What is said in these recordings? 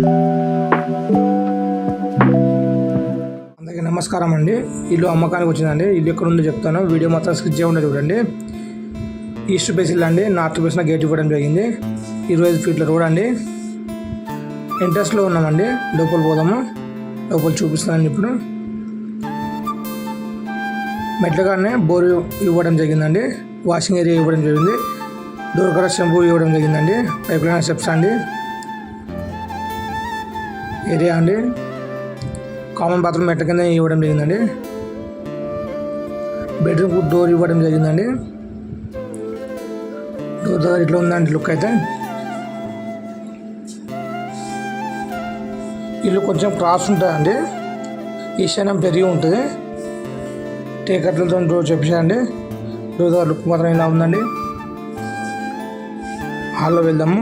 అందరికీ నమస్కారం అండి. ఇల్లు అమ్మకానికి వచ్చిందండి. ఇల్లు ఎక్కడ ఉందో చెప్తాను. వీడియో మాత్రం స్కిచ్ చేయకుండా చూడండి. ఈస్ట్ బేస్ ఇల్లు అండి. నార్త్ బేస్న గేట్ ఇవ్వడం జరిగింది. ఇరవై ఐదు ఫీట్ల రోడ్ అండి. ఇంట్రెస్ట్లో ఉన్నామండి. లోపల పోదాము. లోపల చూపిస్తానండి ఇప్పుడు మెట్లగానే బోర్ ఇవ్వడం జరిగిందండి. వాషింగ్ ఏరియా ఇవ్వడం జరిగింది. దూరకర షంపూ ఇవ్వడం జరిగిందండి. పైప్ లైన్ స్టెప్స్ అండి. ఏరియా అండి? కామన్ బాత్రూమ్ మెట్ల కింద ఇవ్వడం జరిగిందండి. బెడ్రూమ్ డోర్ ఇవ్వడం జరిగిందండి. డోర్ దగ్గర ఇట్లా ఉందండి లుక్ అయితే. ఇల్లు కొంచెం క్రాస్ ఉంటుందండి. ఈశాన్యం పెరిగి ఉంటుంది. టేకట్లతో డోర్ చెప్పేసండి డోర్ దగ్గర లుక్ మాత్రం ఇలా ఉందండి. హాల్లో వెళ్దాము.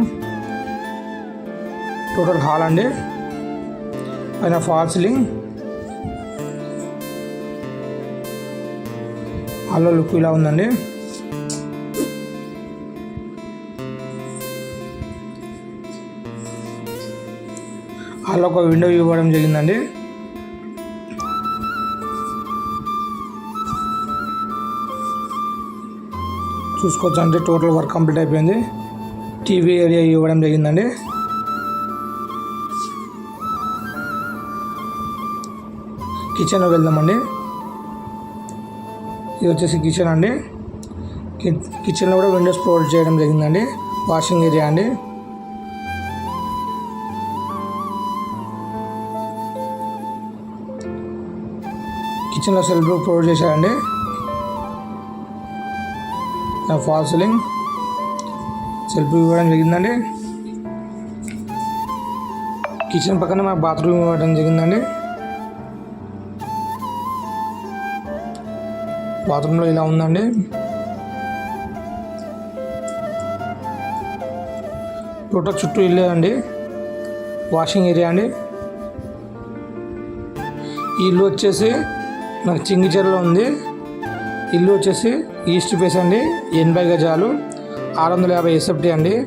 టోటల్ హాల్ అండి. పైన ఫాల్ హలో లుక్ ఇలా ఉందండి. హాల్లో ఒక విండో ఇవ్వడం జరిగిందండి. చూసుకోవచ్చు అంటే టోటల్ వర్క్ కంప్లీట్ అయిపోయింది. టీవీ ఏరియా ఇవ్వడం జరిగిందండి. కిచెన్లోకి వెళ్దామండి. ఇది వచ్చేసి కిచెన్ అండి. కిచెన్లో కూడా విండోస్ ప్రొవైడ్ చేయడం జరిగిందండి. వాషింగ్ ఏరియా అండి. కిచెన్లో సెల్ఫ్ ప్రొవైడ్ చేశారండి. ఫాల్ సీలింగ్ సెల్ఫ్ ఇవ్వడం జరిగిందండి. కిచెన్ పక్కన మా బాత్రూమ్ ఇవ్వడం జరిగిందండి. బాత్రూంలో ఇలా ఉందండి. టోటల్ చుట్టూ ఇల్లే అండి. వాషింగ్ ఏరియా అండి. ఇల్లు వచ్చేసి నాకు చింగిచెరలో ఉంది. ఇల్లు వచ్చేసి ఈస్ట్ ఫేస్ అండి ఎనభై గజాలు ఆరు వందల యాభై ఎస్ఎఫ్టీ అండి.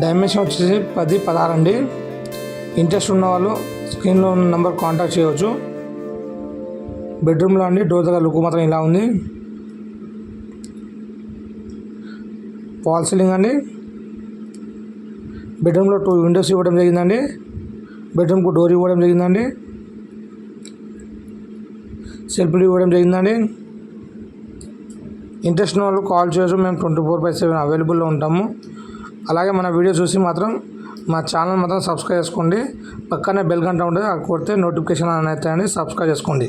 డైమెన్షన్ వచ్చేసి పది పదహారు అండి. ఇంట్రెస్ట్ ఉన్న వాళ్ళు స్క్రీన్లో ఉన్న నెంబర్ కాంటాక్ట్ చేయవచ్చు. బెడ్రూమ్లో అండి డోర్ దగ్గర లుక్ మాత్రం ఇలా ఉంది. వాల్ సీలింగ్ అండి. బెడ్రూమ్లో టూ విండోస్ ఇవ్వడం జరిగిందండి. బెడ్రూమ్కు డోర్ ఇవ్వడం జరిగిందండి. సెల్ఫ్లు ఇవ్వడం జరిగిందండి. ఇంట్రెస్ట్ వాళ్ళు కాల్ చేయొచ్చు. మేము ట్వంటీ ఫోర్ బై సెవెన్ అవైలబుల్లో ఉంటాము. అలాగే మన వీడియో చూసి మాత్రం మా ఛానల్ మాత్రం సబ్స్క్రైబ్ చేసుకోండి. పక్కనే బెల్ గంట ఉంటుంది. అది కొడితే నోటిఫికేషన్ అనేది సబ్స్క్రైబ్ చేసుకోండి.